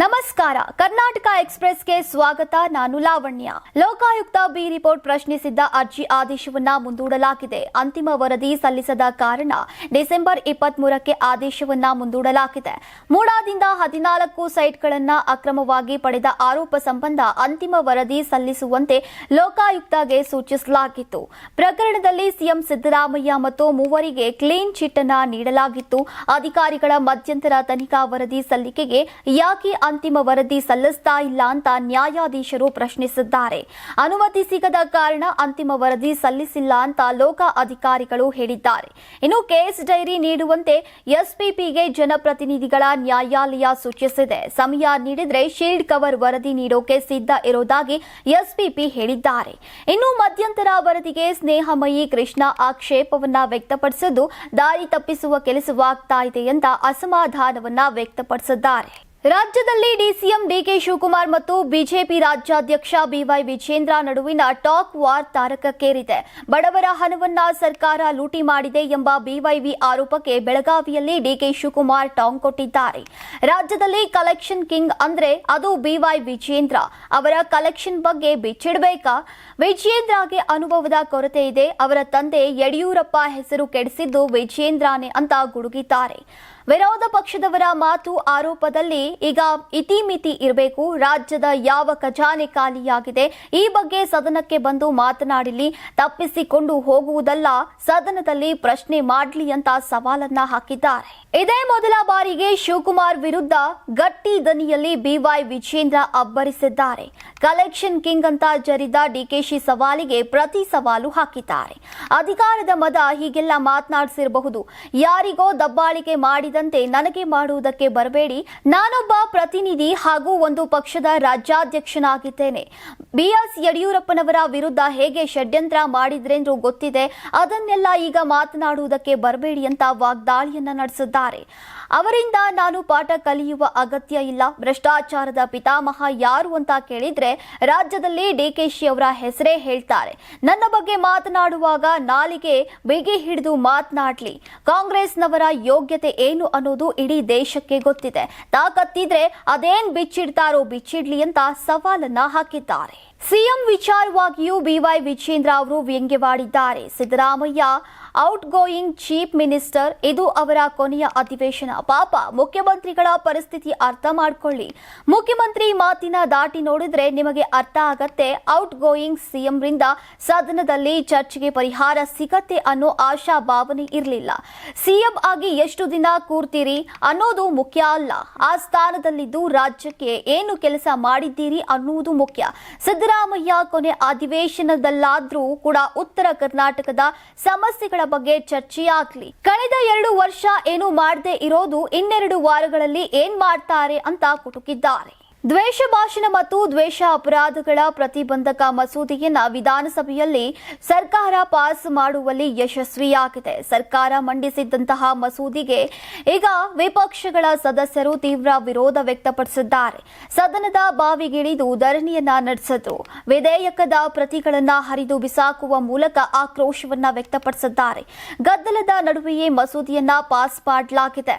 ನಮಸ್ಕಾರ. ಕರ್ನಾಟಕ ಎಕ್ಸ್ಪ್ರೆಸ್ಗೆ ಸ್ವಾಗತ. ನಾನು ಲಾವಣ್ಯ. ಲೋಕಾಯುಕ್ತ ಬಿ ರಿಪೋರ್ಟ್ ಪ್ರಶ್ನಿಸಿದ್ದ ಅರ್ಜಿ ಆದೇಶವನ್ನ ಮುಂದೂಡಲಾಗಿದೆ. ಅಂತಿಮ ವರದಿ ಸಲ್ಲಿಸದ ಕಾರಣ ಡಿಸೆಂಬರ್ ಇಪ್ಪತ್ತ್ ಮೂರಕ್ಕೆ ಆದೇಶವನ್ನ ಮುಂದೂಡಲಾಗಿದೆ. ಮೂಡಾದಿಂದ ಹದಿನಾಲ್ಕು ಸೈಟ್ಗಳನ್ನ ಅಕ್ರಮವಾಗಿ ಪಡೆದ ಆರೋಪ ಸಂಬಂಧ ಅಂತಿಮ ವರದಿ ಸಲ್ಲಿಸುವಂತೆ ಲೋಕಾಯುಕ್ತಗೆ ಸೂಚಿಸಲಾಗಿತ್ತು. ಪ್ರಕರಣದಲ್ಲಿ ಸಿಎಂ ಸಿದ್ದರಾಮಯ್ಯ ಮತ್ತು ಮೂವರಿಗೆ ಕ್ಲೀನ್ ಚಿಟ್ ಅನ್ನ ನೀಡಲಾಗಿತ್ತು. ಅಧಿಕಾರಿಗಳ ಮಧ್ಯಂತರ ತನಿಖಾ ವರದಿ ಸಲ್ಲಿಕೆಗೆ ಯಾಕೆ ಅಂತಿಮ ವರದಿ ಸಲ್ಲಿಸ್ತಾ ಇಲ್ಲ ಅಂತ ನ್ಯಾಯಾಧೀಶರು ಪ್ರಶ್ನಿಸಿದ್ದಾರೆ. ಅನುಮತಿ ಸಿಗದ ಕಾರಣ ಅಂತಿಮ ವರದಿ ಸಲ್ಲಿಸಿಲ್ಲ ಅಂತ ಲೋಕ ಅಧಿಕಾರಿಗಳು ಹೇಳಿದ್ದಾರೆ. ಇನ್ನು ಕೇಸ್ ಡೈರಿ ನೀಡುವಂತೆ ಎಸ್ಪಿಪಿಗೆ ಜನಪ್ರತಿನಿಧಿಗಳ ನ್ಯಾಯಾಲಯ ಸೂಚಿಸಿದೆ. ಸಮಯ ನೀಡಿದ್ರೆ ಶೀಲ್ಡ್ ಕವರ್ ವರದಿ ನೀಡೋಕೆ ಸಿದ್ಧ ಇರೋದಾಗಿ ಎಸ್ಪಿಪಿ ಹೇಳಿದ್ದಾರೆ. ಇನ್ನು ಮಧ್ಯಂತರ ವರದಿಗೆ ಸ್ನೇಹಮಯಿ ಕೃಷ್ಣ ಆಕ್ಷೇಪವನ್ನ ವ್ಯಕ್ತಪಡಿಸಿದ್ದು, ದಾರಿ ತಪ್ಪಿಸುವ ಕೆಲಸವಾಗ್ತಾ ಇದೆ ಅಂತ ಅಸಮಾಧಾನವನ್ನ ವ್ಯಕ್ತಪಡಿಸಿದ್ದಾರೆ. ರಾಜ್ಯದಲ್ಲಿ ಡಿಸಿಎಂ ಡಿಕೆ ಶಿವಕುಮಾರ್ ಮತ್ತು ಬಿಜೆಪಿ ರಾಜ್ಯಾಧ್ಯಕ್ಷ ಬಿವೈ ವಿಜೇಂದ್ರ ನಡುವಿನ ಟಾಕ್ ವಾರ್ ತಾರಕಕ್ಕೇರಿದೆ. ಬಡವರ ಹಣವನ್ನ ಸರ್ಕಾರ ಲೂಟಿ ಮಾಡಿದೆ ಎಂಬ ಬಿವೈವಿ ಆರೋಪಕ್ಕೆ ಬೆಳಗಾವಿಯಲ್ಲಿ ಡಿಕೆ ಶಿವಕುಮಾರ್ ಟಾಂಗ್ ಕೊಟ್ಟಿದ್ದಾರೆ. ರಾಜ್ಯದಲ್ಲಿ ಕಲೆಕ್ಷನ್ ಕಿಂಗ್ ಅಂದ್ರೆ ಅದು ಬಿವೈ ವಿಜೇಂದ್ರ. ಅವರ ಕಲೆಕ್ಷನ್ ಬಗ್ಗೆ ಬಿಚ್ಚಿಡಬೇಕಾ? ವಿಜೇಂದ್ರಗೆ ಅನುಭವದ ಕೊರತೆ ಇದೆ. ಅವರ ತಂದೆ ಯಡಿಯೂರಪ್ಪ ಹೆಸರು ಕೆಡಿಸಿದ್ದು ವಿಜೇಂದ್ರನೇ ಅಂತ ಗುಡುಗಿದ್ದಾರೆ. ವಿರೋಧ ಪಕ್ಷದವರ ಮಾತು ಆರೋಪದಲ್ಲಿ ಈಗ ಇತಿಮಿತಿ ಇರಬೇಕು. ರಾಜ್ಯದ ಯಾವ ಖಜಾನೆ ಖಾಲಿಯಾಗಿದೆ? ಈ ಬಗ್ಗೆ ಸದನಕ್ಕೆ ಬಂದು ಮಾತನಾಡಲಿ. ತಪ್ಪಿಸಿಕೊಂಡು ಹೋಗುವುದಲ್ಲ, ಸದನದಲ್ಲಿ ಪ್ರಶ್ನೆ ಮಾಡಲಿ ಅಂತ ಸವಾಲನ್ನ ಹಾಕಿದ್ದಾರೆ. ಇದೇ ಮೊದಲ ಬಾರಿಗೆ ಶಿವಕುಮಾರ್ ವಿರುದ್ಧ ಗಟ್ಟಿ ದನಿಯಲ್ಲಿ ಬಿವೈ ವಿಜೇಂದ್ರ ಅಬ್ಬರಿಸಿದ್ದಾರೆ. ಕಲೆಕ್ಷನ್ ಕಿಂಗ್ ಅಂತ ಜರಿದ ಡಿಕೆಶಿ ಸವಾಲಿಗೆ ಪ್ರತಿ ಸವಾಲು ಹಾಕಿದ್ದಾರೆ. ಅಧಿಕಾರದ ಮದ ಹೀಗೆಲ್ಲ ಮಾತನಾಡಿಸಿರಬಹುದು. ಯಾರಿಗೋ ದಬ್ಬಾಳಿಕೆ ಮಾಡಿದಂತೆ ನನಗೆ ಮಾಡುವುದಕ್ಕೆ ಬರಬೇಡಿ. ನಾನೊಬ್ಬ ಪ್ರತಿನಿಧಿ ಹಾಗೂ ಒಂದು ಪಕ್ಷದ ರಾಜ್ಯಾಧ್ಯಕ್ಷನಾಗಿದ್ದೇನೆ. ಬಿಎಸ್ ಯಡಿಯೂರಪ್ಪನವರ ವಿರುದ್ಧ ಹೇಗೆ ಷಡ್ಯಂತ್ರ ಮಾಡಿದ್ರೆಂದು ಗೊತ್ತಿದೆ. ಅದನ್ನೆಲ್ಲ ಈಗ ಮಾತನಾಡುವುದಕ್ಕೆ ಬರಬೇಡಿ ಅಂತ ವಾಗ್ದಾಳಿಯನ್ನ ನಡೆಸಿದ್ದಾರೆ. ಅವರಿಂದ ನಾನು ಪಾಠ ಕಲಿಯುವ ಅಗತ್ಯ ಇಲ್ಲ. ಭ್ರಷ್ಟಾಚಾರದ ಪಿತಾಮಹ ಯಾರು ಅಂತ ಕೇಳಿದ್ರೆ ರಾಜ್ಯದಲ್ಲಿ ಡಿಕೆಶಿ ಅವರ ಹೆಸರೇ ಹೇಳ್ತಾರೆ. ನನ್ನ ಬಗ್ಗೆ ಮಾತನಾಡುವಾಗ ನಾಲಿಗೆ ಬಿಗಿ ಹಿಡಿದು ಮಾತನಾಡಲಿ. ಕಾಂಗ್ರೆಸ್ನವರ ಯೋಗ್ಯತೆ ಏನು ಅನ್ನೋದು ಇಡೀ ದೇಶಕ್ಕೆ ಗೊತ್ತಿದೆ. ತಾಕತ್ತಿದ್ರೆ ಅದೇನ್ ಬಿಚ್ಚಿಡ್ತಾರೋ ಬಿಚ್ಚಿಡ್ಲಿ ಅಂತ ಸವಾಲನ್ನ ಹಾಕಿದ್ದಾರೆ. ಸಿಎಂ ವಿಚಾರವಾಗಿಯೂ ಬಿವೈ ವಿಜೇಂದ್ರ ಅವರು ವ್ಯಂಗ್ಯವಾಡಿದ್ದಾರೆ. Siddaramaiah outgoing chief minister ಇದು ಅವರ ಕೊನೆಯ ಅಧಿವೇಶನ. ಪಾಪ, ಮುಖ್ಯಮಂತ್ರಿಗಳ ಪರಿಸ್ಥಿತಿ ಅರ್ಥ ಮಾಡಿಕೊಳ್ಳಿ. ಮುಖ್ಯಮಂತ್ರಿ ಮಾತಿನ ದಾಟಿ ನೋಡಿದ್ರೆ ನಿಮಗೆ ಅರ್ಥ ಆಗತ್ತೆ. ಔಟ್ ಗೋಯಿಂಗ್ ಸಿಎಂರಿಂದ ಸದನದಲ್ಲಿ ಚರ್ಚೆಗೆ ಪರಿಹಾರ ಸಿಗತ್ತೆ ಅನ್ನೋ ಆಶಾ ಭಾವನೆ ಇರಲಿಲ್ಲ. ಸಿಎಂ ಆಗಿ ಎಷ್ಟು ದಿನ ಕೂರ್ತೀರಿ ಅನ್ನೋದು ಮುಖ್ಯ ಅಲ್ಲ. ಆ ಸ್ಥಾನದಲ್ಲಿದ್ದು ರಾಜ್ಯಕ್ಕೆ ಏನು ಕೆಲಸ ಮಾಡಿದ್ದೀರಿ ಅನ್ನುವುದು ಮುಖ್ಯ. ಸಿದ್ದರಾಮಯ್ಯ ಕೊನೆ ಅಧಿವೇಶನದಲ್ಲಾದ್ರೂ ಕೂಡ ಉತ್ತರ ಕರ್ನಾಟಕದ ಸಮಸ್ಯೆಗಳ ಬಗ್ಗೆ ಚರ್ಚೆಯಾಗ್ಲಿ. ಕಳೆದ ಎರಡು ವರ್ಷ ಏನು ಮಾಡದೆ ಇರೋದು ಇನ್ನೆರಡು ವಾರಗಳಲ್ಲಿ ಏನ್ ಮಾಡ್ತಾರೆ ಅಂತ ಕುಟುಕಿದ್ದಾರೆ. ದ್ವೇಷ ಭಾಷಣ ಮತ್ತು ದ್ವೇಷ ಅಪರಾಧಗಳ ಪ್ರತಿಬಂಧಕ ಮಸೂದೆಯನ್ನು ವಿಧಾನಸಭೆಯಲ್ಲಿ ಸರ್ಕಾರ ಪಾಸ್ ಮಾಡುವಲ್ಲಿ ಯಶಸ್ವಿಯಾಗಿದೆ. ಸರ್ಕಾರ ಮಂಡಿಸಿದ್ದಂತಹ ಮಸೂದೆಗೆ ಈಗ ವಿಪಕ್ಷಗಳ ಸದಸ್ಯರು ತೀವ್ರ ವಿರೋಧ ವ್ಯಕ್ತಪಡಿಸಿದ್ದಾರೆ. ಸದನದ ಬಾವಿಗಿಳಿದು ಧರಣಿಯನ್ನ ನಡೆಸಿದ್ರು ವಿಧೇಯಕದ ಪ್ರತಿಗಳನ್ನು ಹರಿದು ಬಿಸಾಕುವ ಮೂಲಕ ಆಕ್ರೋಶವನ್ನ ವ್ಯಕ್ತಪಡಿಸಿದ್ದಾರೆ. ಗದ್ದಲದ ನಡುವೆಯೇ ಮಸೂದೆಯನ್ನ ಪಾಸ್ ಮಾಡಲಾಗಿದೆ.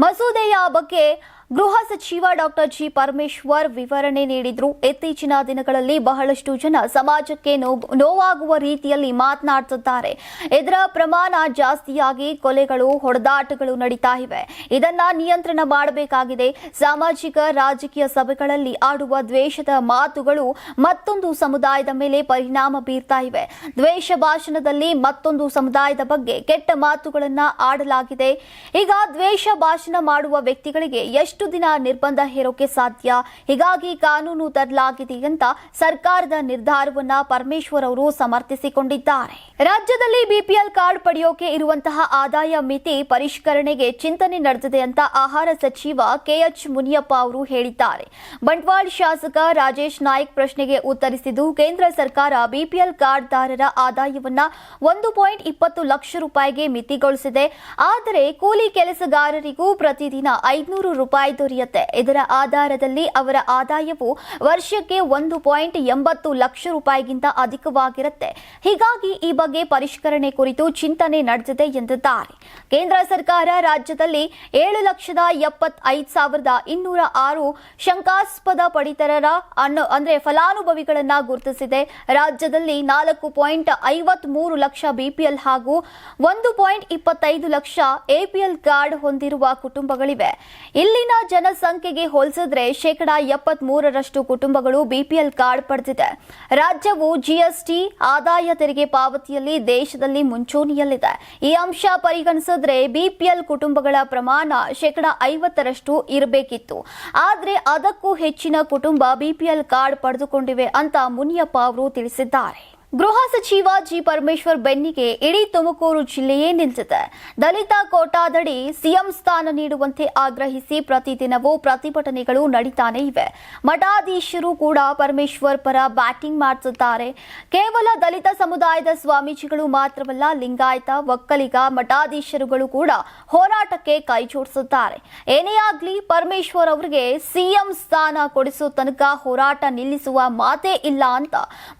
ಮಸೂದೆಯ ಬಗ್ಗೆ ಗೃಹ ಸಚಿವ ಡಾಕ್ಟರ್ ಜಿ ಪರಮೇಶ್ವರ್ ವಿವರಣೆ ನೀಡಿದ್ರು. ಇತ್ತೀಚಿನ ದಿನಗಳಲ್ಲಿ ಬಹಳಷ್ಟು ಜನ ಸಮಾಜಕ್ಕೆ ನೋವು- ನೋವಾಗುವ ರೀತಿಯಲ್ಲಿ ಮಾತನಾಡುತ್ತಿದ್ದಾರೆ ಇದರ ಪ್ರಮಾಣ ಜಾಸ್ತಿಯಾಗಿ ಕೊಲೆಗಳು, ಹೊಡೆದಾಟಗಳು ನಡೀತಾ ಇವೆ. ಇದನ್ನ ನಿಯಂತ್ರಣ ಮಾಡಬೇಕಾಗಿದೆ. ಸಾಮಾಜಿಕ, ರಾಜಕೀಯ ಸಭೆಗಳಲ್ಲಿ ಆಡುವ ದ್ವೇಷದ ಮಾತುಗಳು ಮತ್ತೊಂದು ಸಮುದಾಯದ ಮೇಲೆ ಪರಿಣಾಮ ಬೀರ್ತಾ ಇವೆ. ದ್ವೇಷ ಭಾಷಣದಲ್ಲಿ ಮತ್ತೊಂದು ಸಮುದಾಯದ ಬಗ್ಗೆ ಕೆಟ್ಟ ಮಾತುಗಳನ್ನು ಆಡಲಾಗಿದೆ. ಈಗ ದ್ವೇಷ ಭಾಷಣ ಮಾಡುವ ವ್ಯಕ್ತಿಗಳಿಗೆ ಎಷ್ಟು ದಿನ ನಿರ್ಬಂಧ ಹೇರೋಕೆ ಸಾಧ್ಯ? ಹೀಗಾಗಿ ಕಾನೂನು ತರಲಾಗಿದೆ ಅಂತ ಸರ್ಕಾರದ ನಿರ್ಧಾರವನ್ನ ಪರಮೇಶ್ವರ್ ಅವರು ಸಮರ್ಥಿಸಿಕೊಂಡಿದ್ದಾರೆ. ರಾಜ್ಯದಲ್ಲಿ ಬಿಪಿಎಲ್ ಕಾರ್ಡ್ ಪಡೆಯೋಕೆ ಇರುವಂತಹ ಆದಾಯ ಮಿತಿ ಪರಿಷ್ಕರಣೆಗೆ ಚಿಂತನೆ ನಡೆದಿದೆ ಅಂತ ಆಹಾರ ಸಚಿವ ಕೆಎಚ್ ಮುನಿಯಪ್ಪ ಅವರು ಹೇಳಿದ್ದಾರೆ. ಬಂಟ್ವಾಳ ಶಾಸಕ ರಾಜೇಶ್ ನಾಯ್ಕ್ ಪ್ರಶ್ನೆಗೆ ಉತ್ತರಿಸಿದ್ದು, ಕೇಂದ್ರ ಸರ್ಕಾರ ಬಿಪಿಎಲ್ ಕಾರ್ಡ್ದಾರರ ಆದಾಯವನ್ನ ಒಂದು ಪಾಯಿಂಟ್ ಇಪ್ಪತ್ತು ಲಕ್ಷ ರೂಪಾಯಿಗೆ ಮಿತಿಗೊಳಿಸಿದೆ. ಆದರೆ ಕೂಲಿ ಕೆಲಸಗಾರರಿಗೂ ಪ್ರತಿದಿನ ಐದುನೂರು ರೂಪಾಯಿ ದೊರೆಯುತ್ತೆ. ಇದರ ಆಧಾರದಲ್ಲಿ ಅವರ ಆದಾಯವು ವರ್ಷಕ್ಕೆ ಒಂದು ಪಾಯಿಂಟ್ ಎಂಬತ್ತು ಲಕ್ಷ ರೂಪಾಯಿಗಿಂತ ಅಧಿಕವಾಗಿರುತ್ತೆ. ಹೀಗಾಗಿ ಈ ಬಗ್ಗೆ ಪರಿಷ್ಕರಣೆ ಕುರಿತು ಚಿಂತನೆ ನಡೆದಿದೆ ಎಂದಿದ್ದಾರೆ. ಕೇಂದ್ರ ಸರ್ಕಾರ ರಾಜ್ಯದಲ್ಲಿ ಏಳು ಲಕ್ಷದ ಎಪ್ಪತ್ತೈದು ಸಾವಿರದ ಇನ್ನೂರ ಆರು ಶಂಕಾಸ್ಪದ ಪಡಿತರರ ಅನ್ನು, ಅಂದರೆ ಫಲಾನುಭವಿಗಳನ್ನ ಗುರುತಿಸಿದೆ. ರಾಜ್ಯದಲ್ಲಿ ನಾಲ್ಕು ಪಾಯಿಂಟ್ ಐವತ್ ಮೂರು ಲಕ್ಷ ಬಿಪಿಎಲ್ ಹಾಗೂ ಒಂದು ಪಾಯಿಂಟ್ ಇಪ್ಪತ್ತೈದು ಲಕ್ಷ ಎಪಿಎಲ್ ಕಾರ್ಡ್ ಹೊಂದಿರುವ ಕುಟುಂಬಗಳಿವೆ. ಇಲ್ಲಿನ ಜನಸಂಖ್ಯೆಗೆ ಹೋಲಿಸಿದ್ರೆ ಶೇಕಡಾ ಎಪ್ಪತ್ತ್ ಮೂರರಷ್ಟು ಕುಟುಂಬಗಳು ಬಿಪಿಎಲ್ ಕಾರ್ಡ್ ಪಡೆದಿದೆ. ರಾಜ್ಯವು ಜಿಎಸ್ಟಿ ಆದಾಯ ತೆರಿಗೆ ಪಾವತಿಯಲ್ಲಿ ದೇಶದಲ್ಲಿ ಮುಂಚೂಣಿಯಲ್ಲಿದೆ. ಈ ಅಂಶ ಪರಿಗಣಿಸಿದ್ರೆ ಬಿಪಿಎಲ್ ಕುಟುಂಬಗಳ ಪ್ರಮಾಣ ಶೇಕಡಾ ಐವತ್ತರಷ್ಟು ಇರಬೇಕಿತ್ತು. ಆದರೆ ಅದಕ್ಕೂ ಹೆಚ್ಚಿನ ಕುಟುಂಬ ಬಿಪಿಎಲ್ ಕಾರ್ಡ್ ಪಡೆದುಕೊಂಡಿವೆ ಅಂತ ಮುನಿಯಪ್ಪ ಅವರು ತಿಳಿಸಿದ್ದಾರೆ. ಗೃಹ ಸಚಿವ ಜಿ ಪರಮೇಶ್ವರ್ ಬೆನ್ನಿಗೆ ಇಡೀ ತುಮಕೂರು ಜಿಲ್ಲೆಯೇ ನಿಂತಿದೆ ದಲಿತ ಕೋಟಾದಡಿ ಸಿಎಂ ಸ್ಥಾನ ನೀಡುವಂತೆ ಆಗ್ರಹಿಸಿ ಪ್ರತಿದಿನವೂ ಪ್ರತಿಭಟನೆಗಳು ನಡೀತಾನೆ ಇವೆ. ಮಠಾಧೀಶರು ಕೂಡ ಪರಮೇಶ್ವರ್ ಪರ ಬ್ಯಾಟಿಂಗ್ ಮಾಡುತ್ತಾರೆ ಕೇವಲ ದಲಿತ ಸಮುದಾಯದ ಸ್ವಾಮೀಜಿಗಳು ಮಾತ್ರವಲ್ಲ, ಲಿಂಗಾಯತ, ಒಕ್ಕಲಿಗ, ಮಠಾಧೀಶರುಗಳು ಕೂಡ ಹೋರಾಟಕ್ಕೆ ಕೈ ಜೋಡಿಸುತ್ತಾರೆ. ಏನೇ ಆಗಲಿ, ಪರಮೇಶ್ವರ್ ಅವರಿಗೆ ಸಿಎಂ ಸ್ಥಾನ ಕೊಡಿಸುವ ತನಕ ಹೋರಾಟ ನಿಲ್ಲಿಸುವ ಮಾತೇ ಇಲ್ಲ ಅಂತ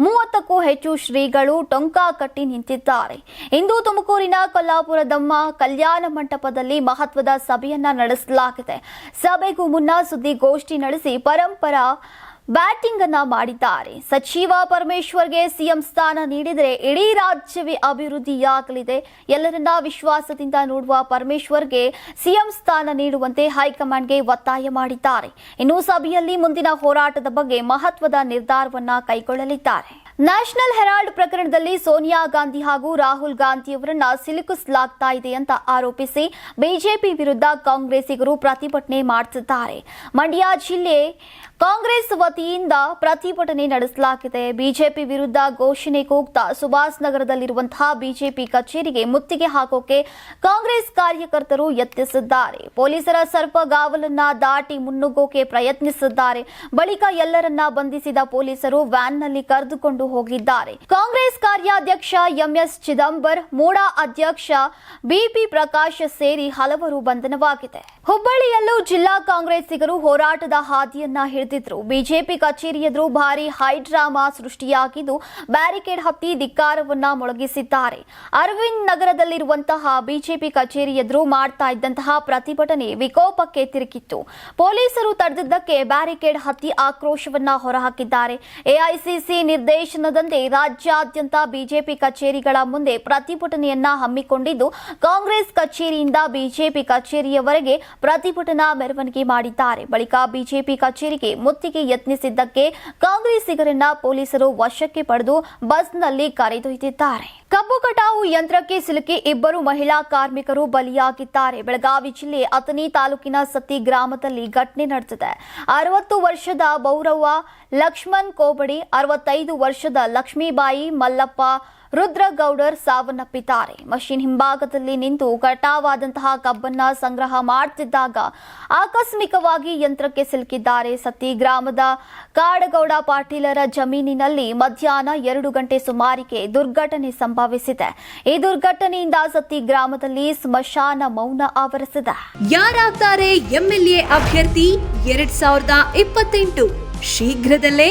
ಮೂವತ್ತಕ್ಕೂ ಹೆಚ್ಚು ಶ್ರೀಗಳು ಟೊಂಕ ಕಟ್ಟಿ ನಿಂತಿದ್ದಾರೆ. ಇಂದು ತುಮಕೂರಿನ ಕೊಲ್ಲಾಪುರದಮ್ಮ ಕಲ್ಯಾಣ ಮಂಟಪದಲ್ಲಿ ಮಹತ್ವದ ಸಭೆಯನ್ನ ನಡೆಸಲಾಗಿದೆ. ಸಭೆಗೂ ಮುನ್ನ ಸುದ್ದಿಗೋಷ್ಠಿ ನಡೆಸಿ ಪರಂಪರ ಬ್ಯಾಟಿಂಗ್ ಅನ್ನ ಮಾಡಿದ್ದಾರೆ. ಸಚಿವ ಪರಮೇಶ್ವರ್ಗೆ ಸಿಎಂ ಸ್ಥಾನ ನೀಡಿದರೆ ಇಡೀ ರಾಜ್ಯವೇ ಅಭಿವೃದ್ಧಿಯಾಗಲಿದೆ. ಎಲ್ಲರನ್ನ ವಿಶ್ವಾಸದಿಂದ ನೋಡುವ ಪರಮೇಶ್ವರ್ಗೆ ಸಿಎಂ ಸ್ಥಾನ ನೀಡುವಂತೆ ಹೈಕಮಾಂಡ್ಗೆ ಒತ್ತಾಯ ಮಾಡಿದ್ದಾರೆ. ಇನ್ನು ಸಭೆಯಲ್ಲಿ ಮುಂದಿನ ಹೋರಾಟದ ಬಗ್ಗೆ ಮಹತ್ವದ ನಿರ್ಧಾರವನ್ನ ಕೈಗೊಳ್ಳಲಿದ್ದಾರೆ. ನ್ಯಾಷನಲ್ ಹೆರಾಲ್ಡ್ ಪ್ರಕರಣದಲ್ಲಿ ಸೋನಿಯಾ ಗಾಂಧಿ ಹಾಗೂ ರಾಹುಲ್ ಗಾಂಧಿಯವರನ್ನ ಸಿಲುಕಿಸಲಾಗ್ತಾ ಇದೆ ಅಂತ ಆರೋಪಿಸಿ ಬಿಜೆಪಿ ವಿರುದ್ಧ ಕಾಂಗ್ರೆಸ್ಸಿಗರು ಪ್ರತಿಭಟನೆ ಮಾಡುತ್ತಿದ್ದಾರೆ ಮಂಡ್ಯ ಜಿಲ್ಲೆ ಕಾಂಗ್ರೆಸ್ ವತಿಯಿಂದ ಪ್ರತಿಭಟನೆ ನಡೆಸಲಾಗಿದೆ. ಬಿಜೆಪಿ ವಿರುದ್ಧ ಘೋಷಣೆ ಕೂಗ್ತಾ ಸುಭಾಷ್ ನಗರದಲ್ಲಿರುವಂತಹ ಬಿಜೆಪಿ ಕಚೇರಿಗೆ ಮುತ್ತಿಗೆ ಹಾಕೋಕೆ ಕಾಂಗ್ರೆಸ್ ಕಾರ್ಯಕರ್ತರು ಯತ್ನಿಸಿದ್ದಾರೆ. ಪೊಲೀಸರ ಸರ್ಪಗಾವಲನ್ನ ದಾಟಿ ಮುನ್ನುಗ್ಗೋಕೆ ಪ್ರಯತ್ನಿಸಿದ್ದಾರೆ. ಬಳಿಕ ಎಲ್ಲರನ್ನ ಬಂಧಿಸಿದ ಪೊಲೀಸರು ವ್ಯಾನ್ನಲ್ಲಿ ಕರೆದುಕೊಂಡು ಹೋಗಿದ್ದಾರೆ. ಕಾಂಗ್ರೆಸ್ ಕಾರ್ಯಾಧ್ಯಕ್ಷ ಎಂಎಸ್ ಚಿದಂಬರ್, ಮೂಡಾ ಅಧ್ಯಕ್ಷ ಬಿಪಿ ಪ್ರಕಾಶ್ ಸೇರಿ ಹಲವರು ಬಂಧನವಾಗಿದೆ. ಹುಬ್ಬಳ್ಳಿಯಲ್ಲೂ ಜಿಲ್ಲಾ ಕಾಂಗ್ರೆಸ್ಸಿಗರು ಹೋರಾಟದ ಹಾದಿಯನ್ನ ಹಿಡಿದಿದ್ರು. ಬಿಜೆಪಿ ಕಚೇರಿ ಎದುರು ಭಾರಿ ಹೈಡ್ರಾಮಾ ಸೃಷ್ಟಿಯಾಗಿದ್ದು ಬ್ಯಾರಿಕೇಡ್ ಹತ್ತಿ ಧಿಕ್ಕಾರವನ್ನ ಮೊಳಗಿಸಿದ್ದಾರೆ. ಅರವಿಂದ್ ನಗರದಲ್ಲಿರುವಂತಹ ಬಿಜೆಪಿ ಕಚೇರಿ ಎದುರು ಮಾಡ್ತಾ ಇದ್ದಂತಹ ಪ್ರತಿಭಟನೆ ವಿಕೋಪಕ್ಕೆ ತಿರುಗಿತ್ತು. ಪೊಲೀಸರು ತಡೆದಿದ್ದಕ್ಕೆ ಬ್ಯಾರಿಕೇಡ್ ಹತ್ತಿ ಆಕ್ರೋಶವನ್ನ ಹೊರಹಾಕಿದ್ದಾರೆ. ಎಐಸಿಸಿ ನಿರ್ದೇಶನದಂತೆ ರಾಜ್ಯಾದ್ಯಂತ ಬಿಜೆಪಿ ಕಚೇರಿಗಳ ಮುಂದೆ ಪ್ರತಿಭಟನೆಯನ್ನ ಹಮ್ಮಿಕೊಂಡಿದ್ದು, ಕಾಂಗ್ರೆಸ್ ಕಚೇರಿಯಿಂದ ಬಿಜೆಪಿ ಕಚೇರಿಯವರೆಗೆ ಪ್ರತಿಭಟನಾ ಮೆರವಣಿಗೆ ಮಾಡಿದ್ದಾರೆ. ಬಳಿಕ ಬಿಜೆಪಿ ಕಚೇರಿಗೆ ಮುತ್ತಿಗೆ ಯತ್ನಿಸಿದ್ದಕ್ಕೆ ಕಾಂಗ್ರೆಸ್ಸಿಗರನ್ನ ಪೊಲೀಸರು ವಶಕ್ಕೆ ಪಡೆದು ಬಸ್ನಲ್ಲಿ ಕರೆದೊಯ್ದಿದ್ದಾರೆ. ಕಬ್ಬು ಕಟಾವು ಯಂತ್ರಕ್ಕೆ ಸಿಲುಕಿ ಇಬ್ಬರು ಮಹಿಳಾ ಕಾರ್ಮಿಕರು ಬಲಿಯಾಗಿದ್ದಾರೆ. ಬೆಳಗಾವಿ ಜಿಲ್ಲೆ ಅತನಿ ತಾಲೂಕಿನ ಸತಿ ಗ್ರಾಮದಲ್ಲಿ ಘಟನೆ ನಡೆದಿದೆ. ಅರವತ್ತು ವರ್ಷದ ಬೌರವ್ವ ಲಕ್ಷ್ಮಣ್ ಕೋಬಡಿ, ಅರವತ್ತೈದು ವರ್ಷದ ಲಕ್ಷ್ಮೀಬಾಯಿ ಮಲ್ಲಪ್ಪ ರುದ್ರಗೌಡರ್ ಸಾವನ್ನಪ್ಪಿದ್ದಾರೆ. ಮಷಿನ್ ಹಿಂಭಾಗದಲ್ಲಿ ನಿಂತು ಕಟಾವಾದಂತಹ ಕಬ್ಬನ್ನ ಸಂಗ್ರಹ ಮಾಡುತ್ತಿದ್ದಾಗ ಆಕಸ್ಮಿಕವಾಗಿ ಯಂತ್ರಕ್ಕೆ ಸಿಲುಕಿದ್ದಾರೆ. ಸತಿ ಗ್ರಾಮದ ಕಾಡಗೌಡ ಪಾಟೀಲರ ಜಮೀನಿನಲ್ಲಿ ಮಧ್ಯಾಹ್ನ ಎರಡು ಗಂಟೆ ಸುಮಾರಿಗೆ ದುರ್ಘಟನೆ ಸಂಭವಿಸಿದೆ. ಈ ದುರ್ಘಟನೆಯಿಂದ ಸತಿ ಗ್ರಾಮದಲ್ಲಿ ಸ್ಮಶಾನ ಮೌನ ಆವರಿಸಿದೆ. ಯಾರಾಗ್ತಾರೆ ಎಂಎಲ್ಎ ಅಭ್ಯರ್ಥಿ? ಎರಡ್ ಸಾವಿರದ ಇಪ್ಪತ್ತೆಂಟು. ಶೀಘ್ರದಲ್ಲೇ